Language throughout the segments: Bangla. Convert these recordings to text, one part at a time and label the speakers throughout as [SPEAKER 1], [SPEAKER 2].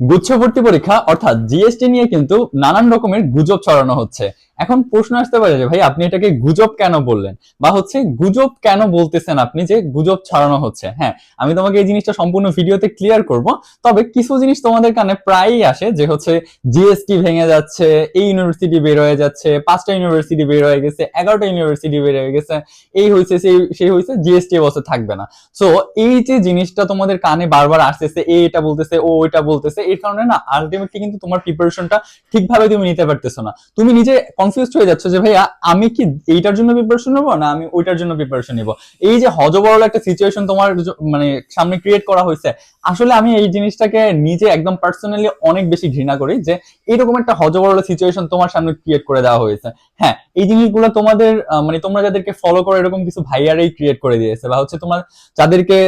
[SPEAKER 1] গুচ্ছ ভর্তি পরীক্ষা অর্থাৎ জিএসটি নিয়ে কিন্তু নানান রকমের গুজব ছড়ানো হচ্ছে। এখন প্রশ্ন আসতে পারে যে, ভাই, আপনি এটাকে গুজব কেন বললেন? বা হচ্ছে, গুজব কেন বলতেছেন আপনি যে গুজব ছড়ানো হচ্ছে? হ্যাঁ আমি তোমাকে এই জিনিসটা সম্পূর্ণ ভিডিওতে ক্লিয়ার করব। তবে কিছু জিনিস তোমাদের কানে প্রায়ই আসে, যে হচ্ছে জিএসটি ভেঙে যাচ্ছে, এই ইউনিভার্সিটি বের হয়ে যাচ্ছে, পাঁচটা ইউনিভার্সিটি বের হয়ে গেছে, এগারোটা ইউনিভার্সিটি বের হয়ে গেছে, এই হয়েছে, সেই সেই হয়েছে জিএসটি এবছর থাকবে না। সো এই যে জিনিসটা তোমাদের কানে বারবার আসতেছে, এ এটা বলতেছে, ও ওইটা বলতেছে, এর কারণে না আলটিমেটলি কিন্তু তোমার প্রিপারেশনটা ঠিকভাবে তুমি নিতে পারতেছো না। তুমি নিজে কনফিউজ হয়ে যাচ্ছ যে, ভাইয়া, আমি কি এইটার জন্য প্রিপারেশন নেব না আমি ওইটার জন্য প্রিপারেশন নেব? এই যে হজবরল একটা সিচুয়েশন তোমার মানে সামনে ক্রিয়েট করা হয়েছে, আসলে আমি এই জিনিসটাকে নিজে একদম পার্সোনালি অনেক বেশি ঘৃণা করি যে, এরকম একটা হজবরল সিচুয়েশন তোমার সামনে ক্রিয়েট করে দেওয়া হয়েছে। হ্যাঁ এই জিনিসগুলো তোমাদের মানে তোমরা যাদেরকে ফলো করো, এরকম কিছু ভাইয়ারাই ক্রিয়েট করে দিয়েছে বা হচ্ছে তোমার যাদেরকে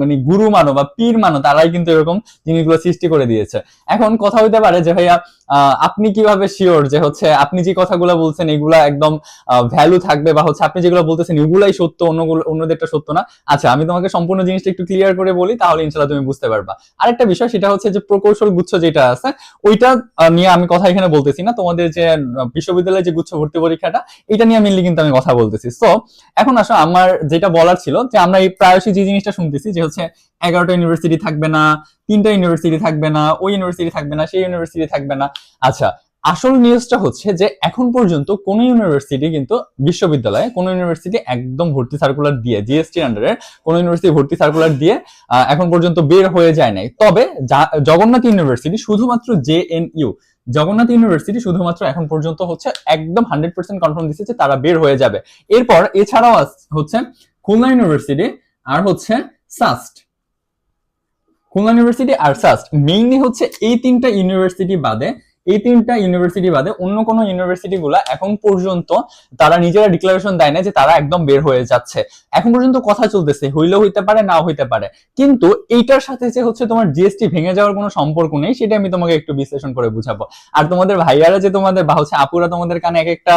[SPEAKER 1] মানে গুরু মানো বা পীর মানো, তারাই কিন্তু এরকম জিনিসগুলো সৃষ্টি করে দিয়েছে। এখন কথা হইতে পারে যে, ভাইয়া আপনি কীভাবে শিওর যে হচ্ছে আপনি যে কথাগুলো বলছেন, এগুলা একদম ভ্যালু থাকবে বা হচ্ছে আপনি যেগুলো বলতেছেন, এগুলাই সত্য অন্যগুলো অন্যদেরটা সত্য না। আচ্ছা আমি তোমাকে সম্পূর্ণ জিনিসটা একটু ক্লিয়ার করে বলি, তাহলে ইনশাল্লাহ তুমি বুঝতে পারবা। আরেকটা বিষয়, সেটা হচ্ছে যে প্রকৌশল গুচ্ছ যেটা আছে, ওইটা নিয়ে আমি কথা এখানে বলতেছি না। তোমাদের যে বিশ্ববিদ্যালয়ে যে গুচ্ছ ভর্তি পরীক্ষাটা, এটা নিয়ে মেনলি কিন্তু আমি কথা বলতেছি। সো এখন আসো, আমার যেটা বলার ছিল যে আমরা এই প্রায়শই যে জিনিসটা শুনতেছি যে হচ্ছে এগারোটা ইউনিভার্সিটি থাকবে না, তিনটা ইউনিভার্সিটি থাকবে না, ওই ইউনিভার্সিটি থাকবে না, সেই ইউনিভার্সিটি থাকবে না। আচ্ছা আসল নিউজটা হচ্ছে যে এখন পর্যন্ত কোন ইউনিভার্সিটি কিন্তু বিশ্ববিদ্যালয়ে কোন ইউনিভার্সিটি একদম ভর্তি সার্কুলার দিয়ে জিএসটি আন্ডারে কোন ইউনিভার্সিটি ভর্তি সার্কুলার দিয়ে এখন পর্যন্ত বের হয়ে যায় নাই। তবে জগন্নাথ ইউনিভার্সিটি শুধুমাত্র জেএনইউ জগন্নাথ ইউনিভার্সিটি শুধুমাত্র এখন পর্যন্ত হচ্ছে একদম হান্ড্রেড পার্সেন্ট কনফার্ম দিচ্ছে যে তারা বের হয়ে যাবে। এরপর এছাড়াও হচ্ছে খুলনা ইউনিভার্সিটি আর হচ্ছে সাস্ট খুলনা ইউনিভার্সিটি আর সাস্ট মেইনলি হচ্ছে এই তিনটা ইউনিভার্সিটি বাদে এই তিনটা ইউনিভার্সিটি বাদে অন্য কোনো ইউনিভার্সিটি গুলা এখন পর্যন্ত তারা নিজেরা ডিক্লারেশন দেয় না যে তারা একদম বের হয়ে যাচ্ছে। এখন পর্যন্ত কথা চলতেছে, হইলেও হইতে পারে, নাও হইতে পারে। কিন্তু এইটার সাথে যে হচ্ছে তোমার জিএসটি ভেঙে যাওয়ার কোনো সম্পর্ক নেই, সেটা আমি তোমাকে একটু বিশ্লেষণ করে বুঝাবো। আর তোমাদের ভাইয়ারা যে তোমাদের বা হচ্ছে আপুরা তোমাদের কানে এক একটা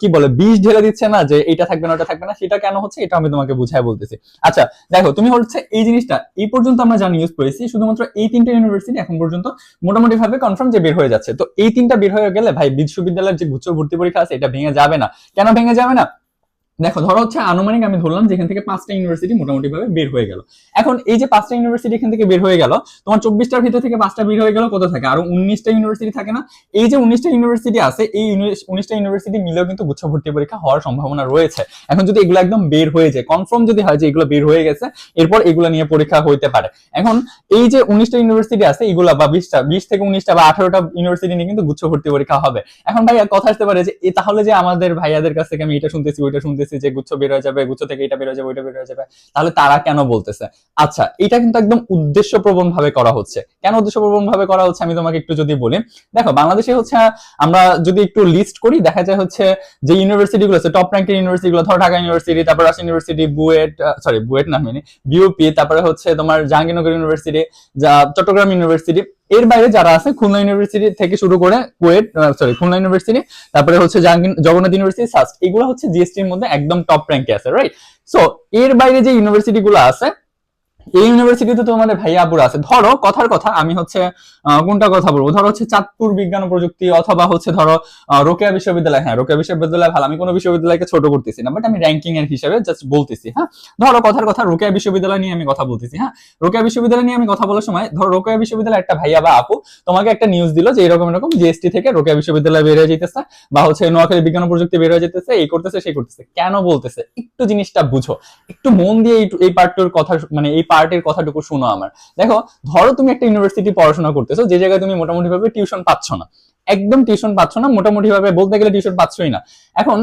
[SPEAKER 1] কি বলে, বিষ ঢেলে দিচ্ছে না যে এটা থাকবে না, ওটা থাকবে না, সেটা কেন হচ্ছে এটা আমি তোমাকে বুঝাই বলতেছি। আচ্ছা দেখো, তুমি হচ্ছে এই জিনিসটা, এই পর্যন্ত আমরা যা নিউজ করেছি শুধুমাত্র এই তিনটা ইউনিভার্সিটি এখন পর্যন্ত মোটামুটি ভাবে কনফার্ম যে বের হয়ে যাচ্ছে। তো এই তিনটা বের হয়ে গেলে ভাই, বিশ্ববিদ্যালয়ের যে গুচ্ছ ভর্তি পরীক্ষা আছে, এটা ভেঙে যাবে না। কেন ভেঙে যাবে না? দেখো, ধরো হচ্ছে আনুমানিক আমি ধরলাম যে এখান থেকে পাঁচটা ইউনিভার্সিটি মোটামুটি ভাবে বের হয়ে গেল। এখন এই যে পাঁচটা ইউনিভার্সিটি এখান থেকে বের হয়ে গেল, তোমার চব্বিশটার ভিতর থেকে পাঁচটা বের হয়ে গেল কত থাকে? আরও উনিশটা ইউনিভার্সিটি থাকে না? এই যে উনিশটা ইউনিভার্সিটি আছে, এই উনিশটা ইউনিভার্সিটি মিলেও কিন্তু গুচ্ছ ভর্তি পরীক্ষা হওয়ার সম্ভাবনা রয়েছে। এখন যদি এগুলো একদম বের হয়ে যায় কনফার্ম যদি হয় যে এগুলো বের হয়ে গেছে, এরপর এগুলো নিয়ে পরীক্ষা হইতে পারে। এখন এই যে উনিশটা ইউনিভার্সিটি আছে, এগুলা বা বিশটা, বিশ থেকে উনিশটা বা আঠারোটা ইউনিভার্সিটি নিয়ে কিন্তু গুচ্ছ ভর্তি পরীক্ষা হবে। এখন ভাই কথা আসতে পারে যে তাহলে যে আমাদের ভাইয়াদের কাছ থেকে আমি এটা শুনতেছি, ওইটা শুনতেছি। যে গুচ্ছ বের হয়ে যাবে, গুচ্ছ থেকে এটা বের হয়ে যাবে, ওইটা বের হয়ে যাবে, তাহলে তারা কেন বলতেছে? আচ্ছা এটা কিন্তু একদম উদ্দেশ্যপ্রবণ ভাবে করা হচ্ছে। কেন উদ্দেশ্যপ্রবণ ভাবে করা হচ্ছে? আমি তোমাকে একটু যদি বলি, দেখো, বাংলাদেশে হচ্ছে, আমরা যদি একটু লিস্ট করি, দেখা যায় হচ্ছে যে ইউনিভার্সিটি গুলো আছে টপ র্যাঙ্কের ইউনিভার্সিটি গুলো ধরো ঢাকা ইউনিভার্সিটি তারপর Rajshahi university BUET sorry BUET না মানে বিউপি তারপরে হচ্ছে তোমার জাহাঙ্গীরনগর ইউনিভার্সিটি যা চট্টগ্রাম ইউনিভার্সিটি এর বাইরে যারা আছে, খুলনা ইউনিভার্সিটি থেকে শুরু করে কুয়েট সরি খুলনা ইউনিভার্সিটি তারপরে হচ্ছে জগন্নাথ ইউনিভার্সিটি সাস্ট এগুলো হচ্ছে জিএসটির মধ্যে একদম টপ র্যাঙ্কে আছে রাইট সো এর বাইরে যে ইউনিভার্সিটি গুলো আছে এই ইউনিভার্সিটিতে তো আমাদের ভাইয়া আপুরা আছে। ধরো, কথার কথা, আমি হচ্ছে কোনটা কথা বলব? ধরো হচ্ছে চাঁদপুর বিজ্ঞান ও প্রযুক্তি অথবা হচ্ছে ধরো রোকেয়া বিশ্ববিদ্যালয়। হ্যাঁ রোকেয়া বিশ্ববিদ্যালয় ভালো, আমি কোনো বিশ্ববিদ্যালয়কে ছোট করতেছি না বাট আমি র্যাঙ্কিং এর হিসাবে জাস্ট বলতেছি হ্যাঁ? ধরো, কথার কথা, রোকেয়া বিশ্ববিদ্যালয় নিয়ে আমি কথা বলতেছি হ্যাঁ? রোকেয়া বিশ্ববিদ্যালয় নিয়ে আমি কথা বলার সময়, ধরো, রোকেয়া বিশ্ববিদ্যালয় একটা ভাইয়া বা আপু তোমাকে একটা নিউজ দিল যে এরকম এরকম জিএসটি থেকে রোকেয়া বিশ্ববিদ্যালয় বের হয়ে যেতেছে বা হচ্ছে নোয়াখালী বিজ্ঞান ও প্রযুক্তি বের হয়ে যেতেছে এই করতেছে, সেই করতেছে। কেন বলতেছে? একটু জিনিসটা বুঝো। একটু মন দিয়ে এই পার্টটার কথা মানে এই পার্টের কথাটুকু শোনো আমার। দেখো, ধরো তুমি একটা ইউনিভার্সিটি পড়াশোনা করতেছো, যে জায়গায় তুমি মোটামুটি ভাবে টিউশন পাচ্ছ না। একদম টিউশন পাচ্ছ না মোটামুটি ভাবে বলতে গেলে টিউশন পাচ্ছই না। এখন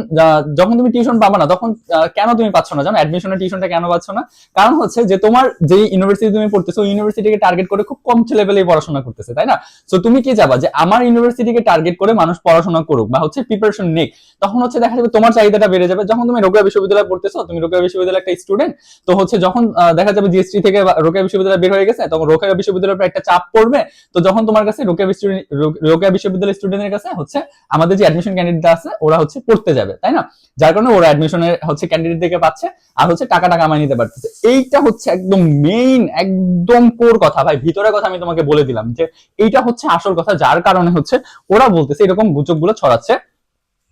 [SPEAKER 1] যখন তুমি টিউশন পাবা না, তখন কেন তুমি পাচ্ছ না? জানো অ্যাডমিশনের টিউশনটা কেন পাচ্ছ না? কারণ হচ্ছে যে, তোমার যে ইউনিভার্সিটি তুমি পড়তেছো ইউনিভার্সিটিকে টার্গেট করে খুব কম লেভেলেই পড়াশোনা করতেছে, তাই না? সো তুমি কি যাবা যে, আমার ইউনিভার্সিটিকে টার্গেট করে মানুষ পড়াশোনা করুক বা হচ্ছে প্রিপারেশন নেক, তখন হচ্ছে দেখা যাবে তোমার চাহিদাটা বেড়ে যাবে। যখন তুমি রোকেয়া বিশ্ববিদ্যালয়ে পড়তেছো, তুমি রোকেয়া বিশ্ববিদ্যালয়ের একটা স্টুডেন্ট তো হচ্ছে যখন দেখা যাবে জিএসটি থেকে রোকেয়া বিশ্ববিদ্যালয় বের হয়ে গেছে, তখন রোকেয়া বিশ্ববিদ্যালয়ের একটা চাপ পড়বে। তো যখন তোমার কাছে রোকেয়া বিশ্ববিদ্যালয় রোকেয়া বিশ্ববিদ্যালয় স্টুডেন্টের কাছে হচ্ছে আমাদের যে অ্যাডমিশন ক্যান্ডিডেট আছে, ওরা হচ্ছে পড়তে যাবে, তাই না? যার কারণে ওরা অ্যাডমিশনের হচ্ছে ক্যান্ডিডেট থেকে পাচ্ছে আর হচ্ছে টাকা টাকা কামাই নিতে পারতেছে। এইটা হচ্ছে একদম মেইন একদম কোর কথা। ভাই ভিতরের কথা আমি তোমাকে বলে দিলাম যে এইটা হচ্ছে আসল কথা, যার কারণে হচ্ছে ওরা বলতেছে এরকম গুজবগুলো ছড়াচ্ছে।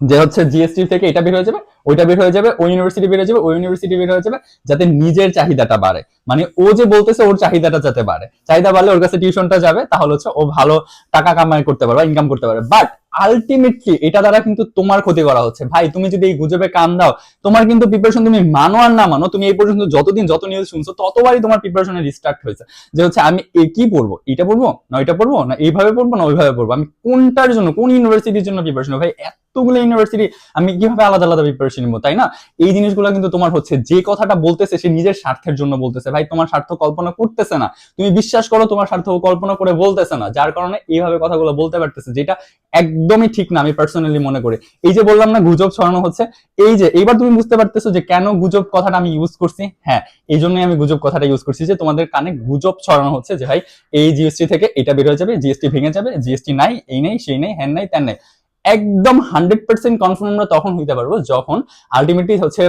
[SPEAKER 1] যে হচ্ছে জিএসটি থেকে এটা বের হয়ে যাবে, ওইটা বের হয়ে যাবে, ওই ইউনিভার্সিটি বের হয়ে যাবে, ওই ইউনিভার্সিটি বের হয়ে যাবে, যাতে নিজের চাহিদাটা বাড়ে। মানে ও যে বলতেছে ওর চাহিদাটা যাতে বাড়ে। চাহিদা বাড়লে ওর কাছে টিউশনটা যাবে, তাহলে হচ্ছে ও ভালো টাকা কামাই করতে পারবে ইনকাম করতে পারবে। বাট আলটিমেটলি এটা দ্বারা কিন্তু তোমার ক্ষতি করা হচ্ছে। ভাই, তুমি যদি এই গুজবে কান দাও, তোমার কিন্তু প্রিপারেশন তুমি মানো আর না মানো, তুমি এই পর্যন্ত যতদিন যত নিউজ শুনছো, ততবারই তোমার প্রিপারেশনের রিস্টার্ট হয়েছে। যে হচ্ছে আমি এ কি পড়ব? এটা পড়ব? না এটা পড়ব? না এইভাবে পড়ব? না ওইভাবে পড়ব? আমি কোনটার জন্য, কোন ইউনিভার্সিটির জন্য প্রিপারেশন ভাই এতগুলো ইউনিভার্সিটি আমি কীভাবে আলাদা আলাদা প্রিপারেশন নিবো, তাই না? এই জিনিসগুলো কিন্তু তোমার হচ্ছে যে কথাটা বলতেছে সে নিজের স্বার্থের জন্য বলতেছে। ভাই, তোমার স্বার্থ কল্পনা করতেছে না। তুমি বিশ্বাস করো তোমার স্বার্থ কল্পনা করে বলতেছে না, যার কারণে এইভাবে কথাগুলো বলতে পারতেছে, যেটা একদমই ঠিক না, আমি পার্সোনালি মনে করি। এই যে বললাম না, গুজব ছড়ানো হচ্ছে, এই যে, এইবার তুমি বুঝতে পারতেছো যে কেন গুজব কথাটা আমি ইউজ করছি? হ্যাঁ এই জন্যই আমি গুজব কথাটা ইউজ করছি যে তোমাদের কানে গুজব ছড়ানো হচ্ছে যে, ভাই, এই জিএসটি থেকে এটা বের হয়ে যাবে জিএসটি ভেঙে যাবে জিএসটি নাই, এই নেই, সেই নেই হ্যান নাই, ত্যান নাই। একদম হান্ড্রেড পার্সেন্ট কনফার্ম আমরা তখন হইতে পারব যখন আলটিমেটলি হচ্ছে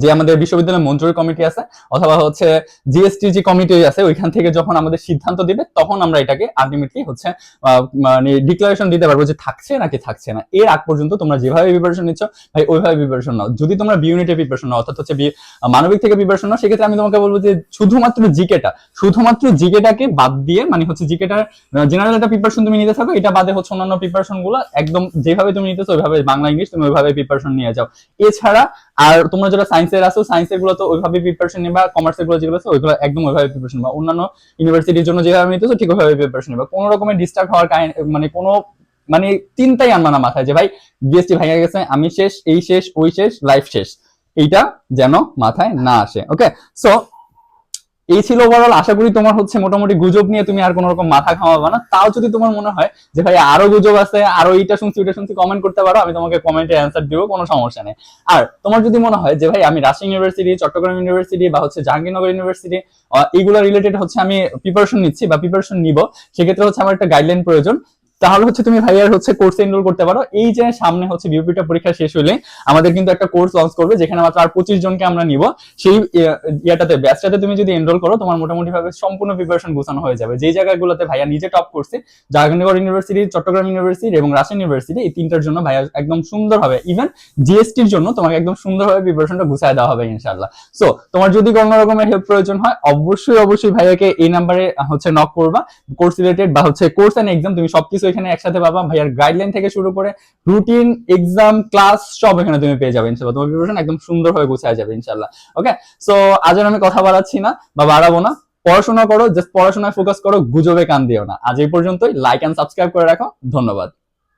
[SPEAKER 1] যে আমাদের বিশ্ববিদ্যালয় মঞ্জুরি কমিটি আছে, অথবা হচ্ছে জিএসটি যে কমিটি আছে, ওইখান থেকে যখন আমাদের সিদ্ধান্ত দিবে, তখন আমরা এটাকে আলটিমেটলি হচ্ছে মানে ডিক্লারেশন দিতে পারব যে থাকছে নাকি থাকছে না। এর আগ পর্যন্ত তোমরা যেভাবে প্রিপারেশন নিচ্ছ, ভাই, ওইভাবে প্রিপারেশন নাও। যদি তোমরা বি ইউনিটে প্রিপারেশন নাও, অর্থাৎ হচ্ছে মানবিক থেকে প্রিপারেশন নাও, সেক্ষেত্রে আমি তোমাকে বলব যে শুধুমাত্র জিকেটা শুধুমাত্র জিকেটাকে বাদ দিয়ে মানে হচ্ছে জিকেটার জেনারেল একটা প্রিপারেশন তুমি নিতে থাকো, এটা বাদে হচ্ছে অন্যান্য প্রিপারেশনগুলো, একদম যেভাবে তুমি নিতেছো, ওইভাবে বাংলা, ইংলিশ, তুমি ওইভাবে প্রিপারেশন নিয়ে যাও। এছাড়া আর তোমরা যারা সায়েন্সের আছো সায়েন্সেরগুলো তো ওইভাবে প্রিপারেশন নিবা কমার্সেরগুলো যেগুলো আছে, ওইগুলো একদম ওইভাবে প্রিপারেশন নিবা। অন্যান্য ইউনিভার্সিটির জন্য যেভাবে নিতেছো, ঠিক ওইভাবে প্রিপারেশন নিবা। কোনো রকমের ডিস্টার্ব হওয়ার মানে কোনো মানে চিন্তাই আনবা না মাথায় যে, ভাই বিএসটি ভাই গেছে, আমি শেষ, এই শেষ, ওই শেষ লাইফ শেষ। এইটা যেন মাথায় না আসে ওকে সো এই ছিল ওভারঅল আশা করি তোমার হচ্ছে মোটামুটি গুজব নিয়ে তুমি আর কোনো রকম মাথা ঘামাবে না। তাও যদি তোমার মনে হয় যে ভাই আরও গুজব আছে, আরও এইটা শুনছি, ওইটা শুনছি কমেন্ট করতে পারো, আমি তোমাকে কমেন্টে অ্যান্সার দিব, কোনো সমস্যা নেই। আর তোমার যদি মনে হয় যে ভাই আমি রাজশাহী ইউনিভার্সিটি চট্টগ্রাম ইউনিভার্সিটি বা হচ্ছে জাহাঙ্গীরনগর ইউনিভার্সিটি এইগুলো রিলেটেড হচ্ছে আমি প্রিপারেশন নিচ্ছি বা প্রিপারেশন নিব, সেক্ষেত্রে হচ্ছে আমার একটা গাইডলাইন প্রয়োজন। তাহলে হচ্ছে তুমি ভাইয়ার হচ্ছে কোর্সে এনরোল করতে পারো। এই যে সামনে হচ্ছে বিউপিটা পরীক্ষা শেষ হলে আমাদের কিন্তু একটা কোর্স লঞ্চ করবে, যেখানে মাত্র আর পঁচিশ জনকে আমরা নিব। সেই ইয়ে- ইয়াটাতে ব্যাচটাতে তুমি যদি এনরোল করো, তোমার মোটামুটি ভাবে সম্পূর্ণ প্রিপারেশন গোছানো হয়ে যাবে। যেই জায়গাগুলোতে ভাইয়া নিজে টপ করছে জাহাঙ্গীরনগর ইউনিভার্সিটি চট্টগ্রাম ইউনিভার্সিটি এবং রাজশাহী ইউনিভার্সিটি এই তিনটার জন্য ভাইয়া একদম সুন্দর সুন্দরভাবে ইভেন জিএসটির জন্য তোমাকে একদম সুন্দরভাবে প্রিপারেশনটা গুছায় দেওয়া হবে ইনশাল্লাহ সো তোমার যদি কোনো রকমের হেল্প প্রয়োজন হয়, অবশ্যই অবশ্যই ভাইয়াকে এই নাম্বারে হচ্ছে নক করবা। কোর্স রিলেটেড বা হচ্ছে কোর্স এন্ড এক্সাম তুমি সবকিছু এখানে একসাথে পাবা ভাইয়ার গাইডলাইন থেকে শুরু করে রুটিন এক্সাম ক্লাস সব এখানে তুমি পেয়ে যাবে ইনশাল্লাহ তোমার প্রিপারেশন একদম সুন্দরভাবে গুছায় যাবে ইনশাল্লাহ ওকে সো আজ আমি কথা বাড়াচ্ছি না বা বাড়াবো না। পড়াশোনা করো জাস্ট পড়াশোনায় ফোকাস করো, গুজবে কান দিও না। আজ এই পর্যন্তই। লাইক অ্যান্ড সাবস্ক্রাইব করে রাখো। ধন্যবাদ।